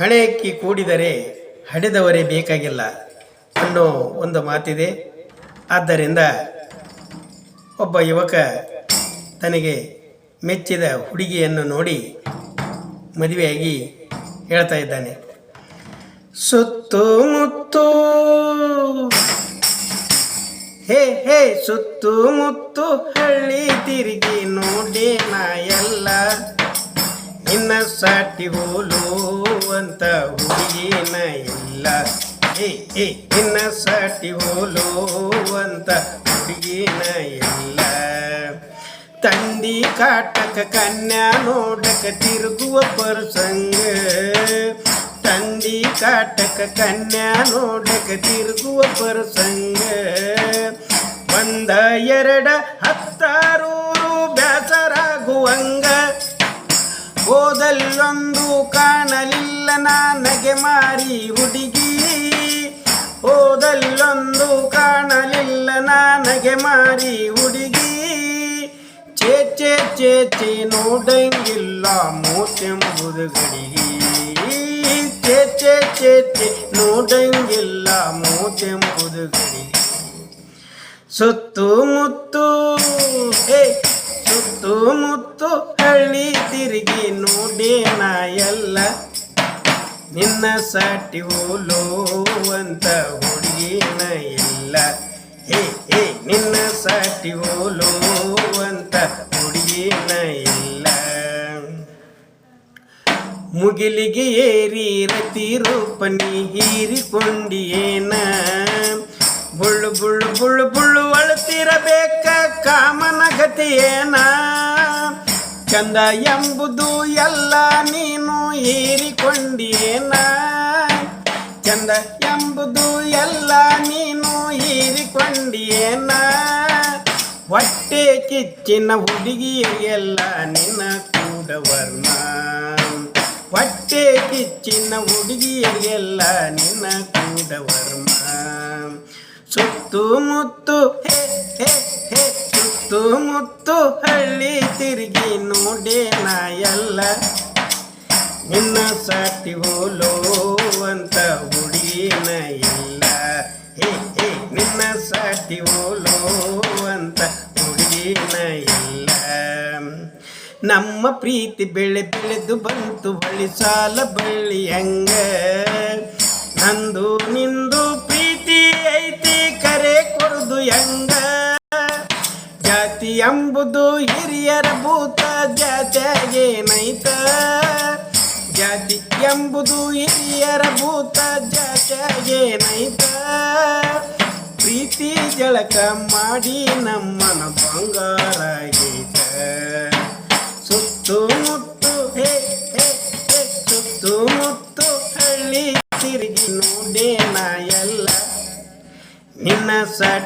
ಹಣೆ ಅಕ್ಕಿ ಕೂಡಿದರೆ ಹಡೆದವರೇ ಬೇಕಾಗಿಲ್ಲ. ಅನ್ನೋ ಒಂದು ಮಾತಿದೆ. ಆದ್ದರಿಂದ ಒಬ್ಬ ಯುವಕ ತನಗೆ ಮೆಚ್ಚಿದ ಹುಡುಗಿಯನ್ನು ನೋಡಿ ಮದುವೆಯಾಗಿ ಹೇಳ್ತಾ ಇದ್ದಾನೆ. ಸುತ್ತು ಮುತ್ತು. ಹೇ ಹೇ, ಸುತ್ತು ಮುತ್ತು. ಹಳ್ಳಿ ತಿರುಗಿ ನೋಡಿ ನಾ ಎಲ್ಲ ನಿನ್ನ ಸಾಟಿ ಅಂತ ಹುಡುಗಿನ ಇಲ್ಲ. ಏ ಏ, ನಿನ್ನ ಸಾಟಿ ಹೋಲು ಅಂತ ಹುಡುಗಿನ ಇಲ್ಲ. ತಂದಿ ಕಾಟಕ ಕನ್ಯಾ ನೋಡಕ ತಿರುಗುವ ಪರಸಂಗ. ತಂದಿ ಕಾಟಕ ಕನ್ಯಾ ನೋಡಕ ತಿರುಗುವ ಪರಸಂಗ. ಒಂದ ಎರಡ ಹತ್ತಾರೂರು ಬ್ಯಾಸರಾಗುವಂಗ. ಓದಲ್ಲೊಂದು ಕಾಣಲಿಲ್ಲ ನನಗೆ ಮಾರಿ ಹುಡುಗಿ. ಓದಲ್ಲೊಂದು ಕಾಣಲಿಲ್ಲ ನನಗೆ ಮಾರಿ ಹುಡುಗಿ. ಚೇ ಚೇ ಚೇ ಚೇ ನೋಡಂಗಿಲ್ಲ ಮೂತೆಂಬುದು ಗಡಿಗೆ ಚೇ ಚೇ ಚೇ ಚೇ ನೋಡಂಗಿಲ್ಲ ಮೂತೆಂಬುದು ಗಡಿಗೆ ಸುತ್ತಮುತ್ತು ಹೇ ಸುತ್ತಮುತ್ತು ಹಳ್ಳಿ ತಿರುಗಿ ನೋಡಿ ಎಲ್ಲ ನಿನ್ನ ಸಾಟಿ ಅಂತ ಹುಡುಗಿನ ಇಲ್ಲ ಹೇ ಹೇ, ನಿನ್ನ ಸಾಟಿ ಅಂತ ಹುಡುಗಿನ ಇಲ್ಲ ಮುಗಿಲಿಗೆ ಏರಿ ರತಿ ರೂಪನಿ ಹೀರಿಕೊಂಡಿಯೇನ? ಬುಳ್ಳು ಬುಳ್ಳು ಬುಳ್ಳು ಬುಳ್ಳು ಅಳುತ್ತಿರಬೇಕ ಕಾಮನ ಗತಿಯೇನ ಚಂದ ಎಂಬುದು ಎಲ್ಲ ನೀನು ಹೀರಿಕೊಂಡಿಯೇನ? ಚಂದ ಎಂಬುದು ಎಲ್ಲ ನೀನು ಹೀರಿಕೊಂಡಿಯೇನ? ಹೊಟ್ಟೆ ಕಿಚ್ಚಿನ ಹುಡುಗಿಯರಿಗೆಲ್ಲ ನಿನ್ನ ಕೂಡ ವರ್ಣ. ಹೊಟ್ಟೆ ಕಿಚ್ಚಿನ ಹುಡುಗಿಯರಿಗೆಲ್ಲ ನಿನ್ನ ಕೂಡ ವರ್ಮ ಸುತ್ತಮುತ್ತು ಹೇ ಹೇ ಸುತ್ತಮುತ್ತು ಹಳ್ಳಿ ತಿರುಗಿ ನೋಡಿ ನಾ ಎಲ್ಲ ನಿನ್ನ ಸಾಟಿ ಹೋಲೋ ಅಂತ ಹುಡುಗಿನ ಇಲ್ಲ. ಹೇ ಹೇ, ನಿನ್ನ ಸಾಟಿ ಹೋಲೋ ಅಂತ ಹುಡುಗಿನ ಇಲ್ಲ. ನಮ್ಮ ಪ್ರೀತಿ ಬೆಳೆ ಬೆಳೆದು ಬಂತು ಬಳಿ ಸಾಲ ಬಳ್ಳಿ ಹಂಗ. ನಂದು ನಿಂದು ಪ್ರೀತಿ ಐತಿ, ಕರೆ ಕೊಡುದು ಹೆಂಗ? ಜಾತಿ ಎಂಬುದು ಹಿರಿಯರ ಭೂತ ಜಾತ್ಯಾಗೇನೈತ ಜಾತಿ ಎಂಬುದು ಹಿರಿಯರ ಭೂತ ಜಾತ್ಯಾಗೇನೈತ ಪ್ರೀತಿ ಜಳಕ ಮಾಡಿ ನಮ್ಮನ ಬಂಗಾರಾಗೈತ ಸುತ್ತಮುತ್ತು ಹೇ ಹೇ ಹೇ ಸುತ್ತಮುತ್ತು ಹಳ್ಳಿ ತಿರುಗಿ ನೋಡೇನ ಎಲ್ಲ. ನಿನ್ನ ಸಾಟಿ